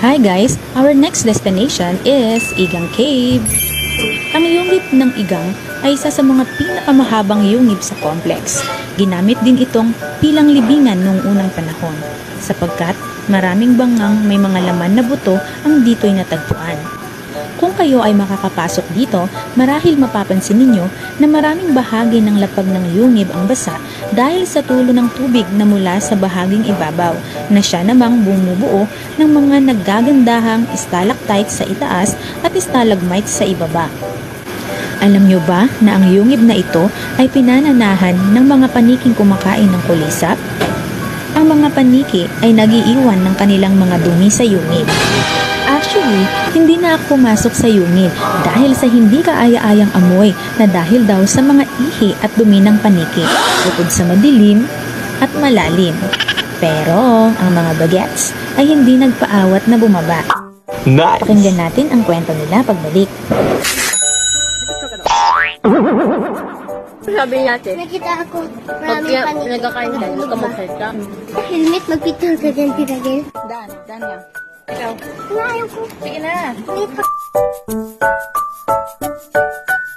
Hi guys! Our next destination is Igang Cave. Ang yungib ng Igang ay isa sa mga pinakamahabang yungib sa complex. Ginamit din itong pilang libingan noong unang panahon sapagkat maraming bangang may mga laman na buto ang dito'y natagpuan. Kung kayo ay makakapasok dito, marahil mapapansin ninyo na maraming bahagi ng lapag ng yungib ang basa dahil sa tulo ng tubig na mula sa bahaging ibabaw na siya namang bumubuo ng mga naggagandahang stalactites sa itaas at stalagmites sa ibaba. Alam nyo ba na ang yungib na ito ay pinananahan ng mga paniking kumakain ng kulisap? Ang mga paniki ay nagiiwan ng kanilang mga dumi sa yungib. Actually, hindi na ako pumasok sa yungib dahil sa hindi kaaya-ayang amoy na dahil daw sa mga ihi at dumi ng paniki bukod sa madilim at malalim. Pero ang mga bagets ay hindi nagpaawat na bumaba. Nice! Pakinggan natin ang kwento nila pagbalik. Sabi natin, Nakita ako pag maraming kaya panik. nagkakain ka, huwag ka magsalita. Helmet, magpicture ka dyan, Tiragel. Dan, Dan yan. Ikaw. Ayaw ko. Sige na. Wait,